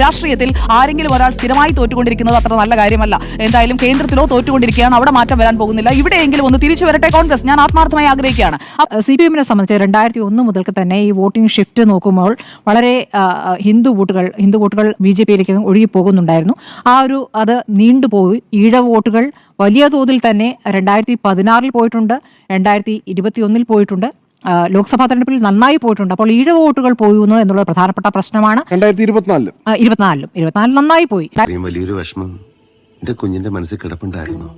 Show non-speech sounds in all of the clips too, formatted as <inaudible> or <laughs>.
രാഷ്ട്രീയത്തിൽ ആരെങ്കിലും ഒരാൾ സ്ഥിരമായി തോറ്റുകൊണ്ടിരിക്കുന്നത് അത്ര നല്ല കാര്യമല്ല. എന്തായാലും കേന്ദ്രത്തിലോ തോറ്റുകൊണ്ടിരിക്കുകയാണ്. അവിടെ മാറ്റം വരാൻ പോകുന്നില്ല. ഇവിടെയെങ്കിലും ഒന്ന് തിരിച്ചു വരട്ടെ കോൺഗ്രസ്? ഞാൻ ആത്മാർത്ഥമായി ആഗ്രഹിക്കുകയാണ്. സി പി എമ്മിനെ സംബന്ധിച്ച് രണ്ടായിരത്തി ഒന്ന് മുതൽക്ക് തന്നെ ഈ വോട്ടിംഗ് ഷിഫ്റ്റ് നോക്കുമ്പോൾ വളരെ ഹിന്ദു വോട്ടുകൾ ഹിന്ദു വോട്ടുകൾ ബി ജെ പിയിലേക്ക് ഒഴുകി പോകുന്നുണ്ടായിരുന്നു. ആ ഒരു അത് നീണ്ടുപോയി ഈഴ വോട്ടുകൾ വലിയ തോതിൽ തന്നെ രണ്ടായിരത്തി പതിനാറിൽ പോയിട്ടുണ്ട് രണ്ടായിരത്തി ഇരുപത്തി ഒന്നിൽ പോയിട്ടുണ്ട്. ലോക്സഭാ തെരഞ്ഞെടുപ്പിൽ നന്നായി പോയിട്ടുണ്ട്. അപ്പോൾ ഈഴ വോട്ടുകൾ പോകുന്നു എന്നുള്ള പ്രധാനപ്പെട്ട പ്രശ്നമാണ്. രണ്ടായിരത്തി ഇരുപത്തിനാലിൽ ആ, ഇരുപത്തിനാലിലും. ഇരുപത്തിനാലിൽ നന്നായി പോയി. വലിയൊരു വിഷമം എന്റെ കുഞ്ഞിന്റെ മനസ്സിൽ കിടപ്പുണ്ടായിരുന്നു?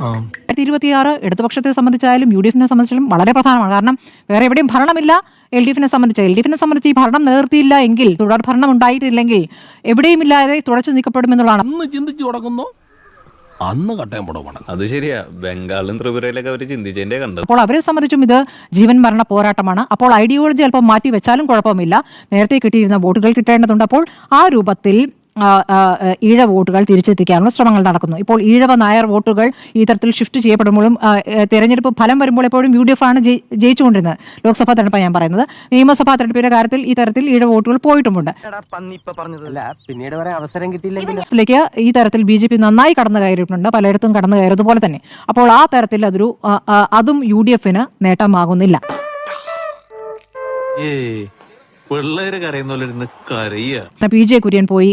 രണ്ടായിരത്തി ഇരുപത്തിയാറ് ഇടതുപക്ഷത്തെ സംബന്ധിച്ചായാലും യു ഡി എഫിനെ സംബന്ധിച്ചാലും വളരെ പ്രധാനമാണ്. കാരണം വേറെ എവിടെയും ഭരണമില്ല എൽ ഡി എഫിനെ സംബന്ധിച്ച്. എൽ ഡി എഫിനെ സംബന്ധിച്ച് ഈ ഭരണം നിലനിർത്തിയില്ല എങ്കിൽ തുടർ ഭരണം ഉണ്ടായിട്ടില്ലെങ്കിൽ എവിടെയും ഇല്ലാതെ തുടച്ചു നീക്കപ്പെടുമെന്നുള്ളതാണ്. ചിന്തിച്ചു തുടങ്ങുന്നു. അന്ന് കട്ടയം പുടവണം അത് ശരിയാ. ബംഗാളിലും ത്രിപുരയിലൊക്കെ അവർ ചിന്തിച്ചതിന്റെ കണ്ടത്. അപ്പോൾ അവരെ സംബന്ധിച്ചും ഇത് ജീവൻ മരണ പോരാട്ടമാണ്. അപ്പോൾ ഐഡിയോളജി അല്പം മാറ്റി വെച്ചാലും കുഴപ്പമില്ല. നേരത്തെ കിട്ടിയിരുന്ന വോട്ടുകൾ കിട്ടേണ്ടതുണ്ട്. അപ്പോൾ ആ രൂപത്തിൽ ഈഴ വോട്ടുകൾ തിരിച്ചെത്തിക്കാനുള്ള ശ്രമങ്ങൾ നടക്കുന്നു. ഇപ്പോൾ ഈഴവ നായർ വോട്ടുകൾ ഈ തരത്തിൽ ഷിഫ്റ്റ് ചെയ്യപ്പെടുമ്പോഴും തെരഞ്ഞെടുപ്പ് ഫലം വരുമ്പോൾ എപ്പോഴും യു ഡി എഫ് ആണ് ജയിച്ചുകൊണ്ടിരുന്നത്. ലോക്സഭാ തെരഞ്ഞെടുപ്പാണ് ഞാൻ പറയുന്നത്. നിയമസഭാ തെരഞ്ഞെടുപ്പിന്റെ കാര്യത്തിൽ ഈ തരത്തിൽ ഈഴ വോട്ടുകൾ പോയിട്ടുമുണ്ട്. അല്ല പിന്നീട് വരെ അവസരം കിട്ടിയില്ലെങ്കിൽ ഈ തരത്തിൽ ബി ജെ പി നന്നായി കടന്നു കയറിയിട്ടുണ്ട്. പലയിടത്തും കടന്നു കയറിയതുപോലെ തന്നെ. അപ്പോൾ ആ തരത്തിൽ അതൊരു അതും യു ഡി എഫിന് നേട്ടമാകുന്നില്ല. പിള്ളേര് കരയുന്ന പോലെ കരയ്യ പി ജെ കുര്യൻ പോയി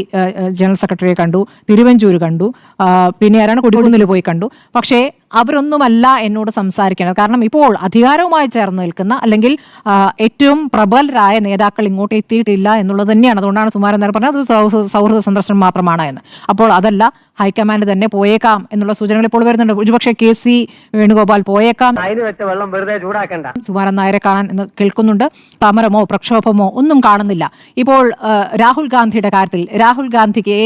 ജനറൽ സെക്രട്ടറിയെ കണ്ടു തിരുവഞ്ചൂര് കണ്ടു പിന്നെ ആരാണ് കൊടിക്കുന്നിൽ പോയി കണ്ടു. പക്ഷേ അവരൊന്നുമല്ല എന്നോട് സംസാരിക്കുന്നത്. കാരണം ഇപ്പോൾ അധികാരവുമായി ചേർന്ന് നിൽക്കുന്ന അല്ലെങ്കിൽ ഏറ്റവും പ്രബലരായ നേതാക്കൾ ഇങ്ങോട്ട് എത്തിയിട്ടില്ല എന്നുള്ളത് തന്നെയാണ്. അതുകൊണ്ടാണ് സുമാരൻ നേരം പറഞ്ഞത് അത് സൗഹൃദ സന്ദർശനം മാത്രമാണ് എന്ന്. അപ്പോൾ അതല്ല ഹൈക്കമാൻഡ് തന്നെ പോയേക്കാം എന്നുള്ള സൂചനകൾ ഇപ്പോൾ വരുന്നുണ്ട്. ഒരുപക്ഷെ കെ സി വേണുഗോപാൽ പോയേക്കാം. വെള്ളം വെറുതെ ചൂടാക്കണ്ട. സുമാരൻ നായരെ കാണാൻ എന്ന് കേൾക്കുന്നുണ്ട്. സമരമോ പ്രക്ഷോഭമോ ഒന്നും കാണുന്നില്ല. ഇപ്പോൾ രാഹുൽ ഗാന്ധിയുടെ കാര്യത്തിൽ രാഹുൽ ഗാന്ധിക്ക്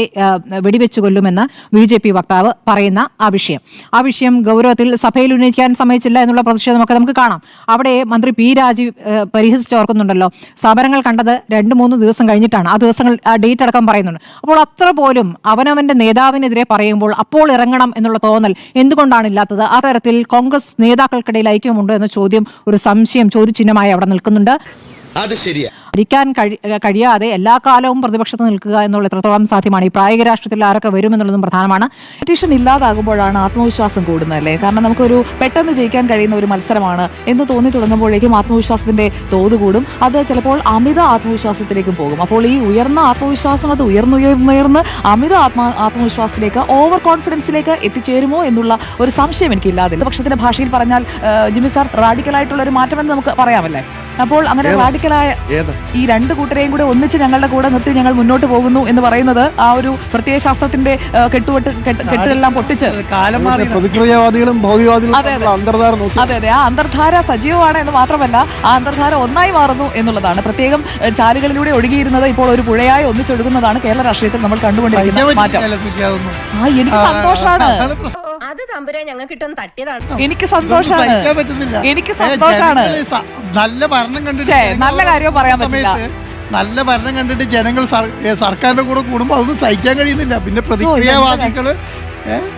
വെടിവെച്ചു കൊല്ലുമെന്ന് ബി ജെ പി വക്താവ് പറയുന്ന ആ വിഷയം. ആ വിഷയം ഗൗരവത്തിൽ സഭയിൽ ഉന്നയിക്കാൻ സമ്മതിച്ചില്ല എന്നുള്ള പ്രതിഷേധമൊക്കെ നമുക്ക് കാണാം. അവിടെ മന്ത്രി പി രാജീവ് പരിഹസിച്ച് ഓർക്കുന്നുണ്ടല്ലോ. സമരങ്ങൾ കണ്ടത് രണ്ട് മൂന്ന് ദിവസം കഴിഞ്ഞിട്ടാണ്. ആ ദിവസങ്ങൾ ആ ഡേറ്റ് അടക്കം പറയുന്നുണ്ട്. അപ്പോൾ അത്ര പോലും അവനവന്റെ നേതാവിനെതിരെ പറയുമ്പോൾ അപ്പോൾ ഇറങ്ങണം എന്നുള്ള തോന്നൽ എന്തുകൊണ്ടാണ് ഇല്ലാത്തത്? ആ തരത്തിൽ കോൺഗ്രസ് നേതാക്കൾക്കിടയിൽ ഐക്യമുണ്ടോ എന്ന ചോദ്യം ഒരു സംശയം ചോദ്യചിഹ്നമായി അവിടെ നിൽക്കുന്നുണ്ട്. അത് ശരിയാ. ഭരിക്കാൻ കഴിയാതെ എല്ലാ കാലവും പ്രതിപക്ഷത്ത് നിൽക്കുക എന്നുള്ള എത്രത്തോളം സാധ്യമാണ് ഈ പ്രായോഗിക രാഷ്ട്രത്തിൽ ആരൊക്കെ വരുമെന്നുള്ളതും പ്രധാനമാണ്. പെറ്റീഷൻ ഇല്ലാതാകുമ്പോഴാണ് ആത്മവിശ്വാസം കൂടുന്നത് അല്ലേ കാരണം നമുക്കൊരു പെട്ടെന്ന് ജയിക്കാൻ കഴിയുന്ന ഒരു മത്സരമാണ്. എന്ന് തോന്നി തുടങ്ങുമ്പോഴേക്കും ആത്മവിശ്വാസത്തിന്റെ തോത് കൂടും. അത് ചിലപ്പോൾ അമിത ആത്മവിശ്വാസത്തിലേക്കും പോകും. അപ്പോൾ ഈ ഉയർന്ന ആത്മവിശ്വാസം അത് ഉയർന്നുയർന്നുയർന്ന് അമിത ആത്മ ആത്മവിശ്വാസത്തിലേക്ക് ഓവർ കോൺഫിഡൻസിലേക്ക് എത്തിച്ചേരുമോ എന്നുള്ള ഒരു സംശയം എനിക്കില്ലാതെ പക്ഷത്തിന്റെ ഭാഷയിൽ പറഞ്ഞാൽ ജിമി സാർ റാഡിക്കലായിട്ടുള്ള ഒരു മാറ്റമെന്ന് നമുക്ക് പറയാമല്ലേ? അപ്പോൾ അങ്ങനെ റാഡിക്കലായ ഈ രണ്ട് കൂട്ടരെയും കൂടെ ഒന്നിച്ച് ഞങ്ങളുടെ കൂടെ നിർത്തി ഞങ്ങൾ മുന്നോട്ട് പോകുന്നു എന്ന് പറയുന്നത് ആ ഒരു പ്രത്യേക ശാസ്ത്രത്തിന്റെ ആ, കെട്ടുവെട്ട് കെട്ട് കെട്ടുകളെല്ലാം പൊട്ടിച്ച് പ്രതിക്രിയാവാദികളും ഭൗതികവാദികളും അതെ, അതെ. നോക്കി. അതെ അതെ. ആ അന്തർധാര സജീവമാണ് എന്ന് മാത്രമല്ല ആ അന്തർധാര ഒന്നായി മാറുന്നു എന്നുള്ളതാണ്. പ്രത്യേകം ചാലുകളിലൂടെ ഒഴുകിയിരുന്നത് ഇപ്പോൾ ഒരു പുഴയായി ഒന്നിച്ചൊഴുകുന്നതാണ് കേരള രാഷ്ട്രീയത്തിൽ നമ്മൾ കണ്ടുകൊണ്ടിരിക്കുന്നത് മാറ്റം. ആ എനിക്ക് സന്തോഷമാണ് അത് തമ്പുരാ ഞങ്ങൾക്ക് ഇട്ടൊന്ന് തട്ടിയതാണ്. എനിക്ക് സന്തോഷമാണ് എനിക്ക് സന്തോഷമാണ് നല്ല ഭരണം കണ്ടിട്ട് നല്ല കാര്യം പറയാൻ പറ്റില്ല. നല്ല ഭരണം കണ്ടിട്ട് ജനങ്ങൾ സർക്കാരിന്റെ കൂടെ കൂടുമ്പോ അതൊന്നും സഹിക്കാൻ കഴിയുന്നില്ല. പിന്നെ പ്രതിക്രിയാവാദികൾ?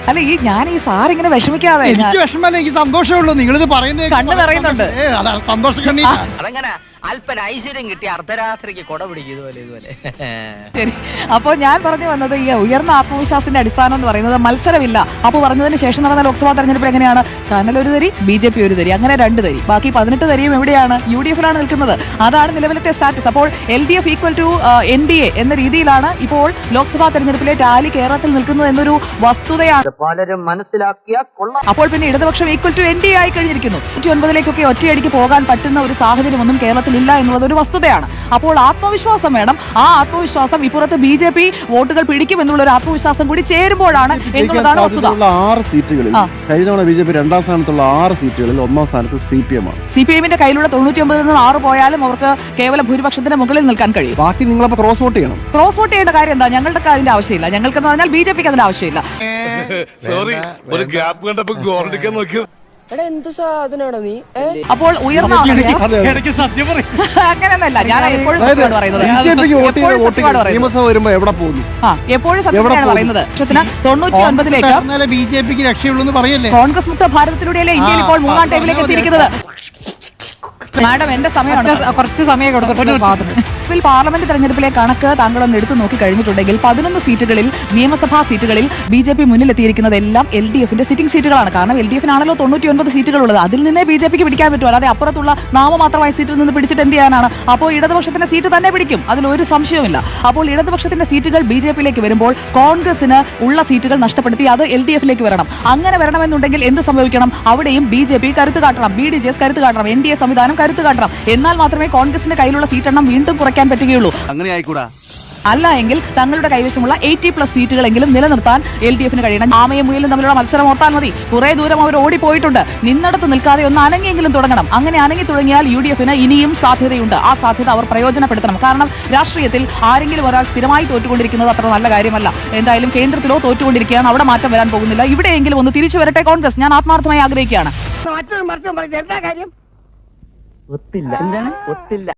അല്ല ഈ ഞാൻ ഈ സാർ ഇങ്ങനെ വിഷമിക്കാതെ എനിക്ക് വിഷമല്ല എനിക്ക് സന്തോഷമേ ഉള്ളൂ. ഇത് പറയുന്നത് കണ്ണ് പറയുന്നുണ്ട് അതാണ് സന്തോഷം. കണ്ണീ അതങ്ങനെ? അല്പന ഐശ്വര്യം കിട്ടി. അർദ്ധരാത്രിക്ക് കൊട പിടിക്കും ഇതുപോലെ ഇതുപോലെ. ശരി. അപ്പോൾ ഞാൻ പറഞ്ഞു വന്നത് ഈ ഉയർന്ന ആത്മവിശ്വാസത്തിന്റെ അടിസ്ഥാനം എന്ന് പറയുന്നത് മത്സരമില്ല. അപ്പോൾ പറഞ്ഞതിന് ശേഷം നടന്ന ലോക്സഭാ തെരഞ്ഞെടുപ്പ് എങ്ങനെയാണ്? കനൽ ഒരു തരി ബി ജെ പി ഒരു തരി അങ്ങനെ രണ്ട് തരി. ബാക്കി പതിനെട്ട് തരിയും എവിടെയാണ്? യു ഡി എഫിലാണ് നിൽക്കുന്നത്. അതാണ് നിലവിലത്തെ സ്റ്റാറ്റസ്. അപ്പോൾ L D F equal to N D A എന്ന രീതിയിലാണ് ഇപ്പോൾ ലോക്സഭാ തെരഞ്ഞെടുപ്പിലെ ടാലി കേരളത്തിൽ നിൽക്കുന്നത് എന്നൊരു വസ്തുതയാണ് പലരും മനസ്സിലാക്കിയ കൊള്ള. അപ്പോൾ പിന്നെ ഇടതുപക്ഷം ഈക്വൽ ടു എൻ ഡി ആയി കഴിഞ്ഞിരിക്കുന്നു. നൂറ്റി ഒൻപതിലേക്കൊക്കെ ഒറ്റയടിക്ക് പോകാൻ പറ്റുന്ന ഒരു സാഹചര്യം ഒന്നും കേരളത്തിൽ ഇല്ല എന്നുള്ളത് ഒരു വസ്തുതയാണ്. അപ്പോൾ ആത്മവിശ്വാസം വേണം. ആ ആത്മവിശ്വാസം ഇപ്പുറത്ത് ബി ജെ പി വോട്ടുകൾ പിടിക്കും എന്നുള്ള ഒരു ആത്മവിശ്വാസം കൂടി ചേരുമ്പോഴാണ് എന്നുള്ളതാണ് വസ്തുത. ആറ് സീറ്റുകളിൽ. കഴിഞ്ഞ തവണ ബി ജെ പി രണ്ടാം സ്ഥാനത്തുള്ള ആറ് സീറ്റുകളിൽ ഒന്നാം സ്ഥാനത്ത് സി പി എം ആണ്. സി പി എമ്മിന്റെ കയ്യിലുള്ള തൊണ്ണൂറ്റി ഒമ്പതിൽ നിന്ന് ആറ് പോയാലും അവർക്ക് കേവല ഭൂരിപക്ഷത്തിന്റെ മുകളിൽ നിൽക്കാൻ കഴിയും. ബാക്കി നിങ്ങളപ്പോ ക്രോസ് വോട്ട് ചെയ്യണം. ക്രോസ് വോട്ട് ചെയ്യേണ്ട കാര്യം എന്താ? ഞങ്ങളുടെ അതിന്റെ ആവശ്യമില്ല. ഞങ്ങൾക്ക് എന്ന് പറഞ്ഞാൽ ബി ജെ പിക്ക് അതിന്റെ ആവശ്യമില്ല. <laughs> സോറി ഒരു ഗ്യാപ്പ് കണ്ടപ്പോ ഗോൾഡിക്കാൻ നോക്കി. എടാ എന്ത് സാധനമാണോ നീ? <laughs> അപ്പോൾ ഉയർന്ന അങ്ങനെയൊന്നല്ല ഞാൻ എപ്പോഴും സത്യമാണ് പറയുന്നത്. എപ്പോഴും സത്യമാണ് പറയുന്നത്. വരുമ്പോ എവിടെ പോകുന്നു? ആ എപ്പോഴും സത്യമാണ് പറയുന്നത്. തൊണ്ണൂറ്റി ഒൻപതിലേക്ക് ബി ജെ പിക്ക് രക്ഷയുള്ളൂ എന്ന് പറയല്ലേ? കോൺഗ്രസ് മുക്ത ഭാരതത്തിലൂടെയല്ലേ ഇന്ത്യയിൽ ഇപ്പോൾ മൂന്നാം ടൈമിലേക്ക് എത്തിയിരിക്കുന്നത്? മാഡം എന്റെ സമയമാണ്. കുറച്ച് സമയം കൊടുത്തിട്ടുണ്ട് നിലവിൽ പാർലമെന്റ് തെരഞ്ഞെടുപ്പിലെ കണക്ക് താങ്കളൊന്ന് എടുത്തു നോക്കി കഴിഞ്ഞിട്ടുണ്ടെങ്കിൽ പതിനൊന്ന് സീറ്റുകളിൽ നിയമസഭാ സീറ്റുകളിൽ ബി ജെ പി മുന്നിലെത്തിയിരിക്കുന്നതെല്ലാം എൽ ഡി എഫിന്റെ സിറ്റിംഗ് സീറ്റുകളാണ്. കാരണം എൽ ഡി എഫിനാണല്ലോ തൊണ്ണൂറ്റി ഒൻപത് സീറ്റുകളുള്ളത് അതിൽ നിന്നേ ബി ജെ പിക്ക് പിടിക്കാൻ പറ്റും. അല്ലാതെ അപ്പുറത്തുള്ള നാമമാത്രമായ സീറ്റിൽ നിന്ന് പിടിച്ചിട്ട് എന്ത് ചെയ്യാനാണ്? അപ്പോൾ ഇടതുപക്ഷത്തിന്റെ സീറ്റ് തന്നെ പിടിക്കും. അതിലൊരു സംശയവുമില്ല. അപ്പോൾ ഇടതുപക്ഷത്തിന്റെ സീറ്റുകൾ ബി ജെ പിയിലേക്ക് വരുമ്പോൾ കോൺഗ്രസിന് ഉള്ള സീറ്റുകൾ നഷ്ടപ്പെടുത്തി അത് എൽ ഡി എഫിലേക്ക് വരണം. അങ്ങനെ വരണമെന്നുണ്ടെങ്കിൽ എന്ത് സംഭവിക്കണം? അവിടെയും ബി ജെ പി കരുത്ത് കാട്ടണം. ബി ഡി ജെ എസ് കരുത്ത് കാട്ടണം. എൻ ഡി എ സംവിധാനം കരുത്ത് കാട്ടണം. എന്നാൽ മാത്രമേ കോൺഗ്രസിന്റെ കയ്യിലുള്ള സീറ്റെണ്ണം വീണ്ടും കുറയ്ക്കാൻ പറ്റുകയുള്ളൂ. അങ്ങനെ ആയിക്കൂടാ. അല്ല എങ്കിൽ തങ്ങളുടെ കൈവശമുള്ള എയ്റ്റി പ്ലസ് സീറ്റുകളെങ്കിലും നിലനിർത്താൻ എൽ ഡി എഫിന് കഴിയണം. ആമയും മുയലും തമ്മിലുള്ള മത്സരം ഓർത്താൽ മതി. കുറെ ദൂരം അവർ ഓടിപ്പോയിട്ടുണ്ട്. നിന്നടത്ത് നിൽക്കാതെ ഒന്ന് അനങ്ങിയെങ്കിലും തുടങ്ങണം. അങ്ങനെ അനങ്ങി തുടങ്ങിയാൽ യു ഡി എഫിന് ഇനിയും സാധ്യതയുണ്ട്. ആ സാധ്യത അവർ പ്രയോജനപ്പെടുത്തണം. കാരണം രാഷ്ട്രീയത്തിൽ ആരെങ്കിലും ഒരാൾ സ്ഥിരമായി തോറ്റുകൊണ്ടിരിക്കുന്നത് അത്ര നല്ല കാര്യമല്ല. എന്തായാലും കേന്ദ്രത്തിലോ തോറ്റുകൊണ്ടിരിക്കുകയാണ്. അവിടെ മാറ്റം വരാൻ പോകുന്നില്ല. ഇവിടെയെങ്കിലും ഒന്ന് തിരിച്ചു വരട്ടെ കോൺഗ്രസ്. ഞാൻ ആത്മാർത്ഥമായി ആഗ്രഹിക്കുകയാണ്. ഒത്തില്ല. എന്താണ്? ഒത്തില്ല.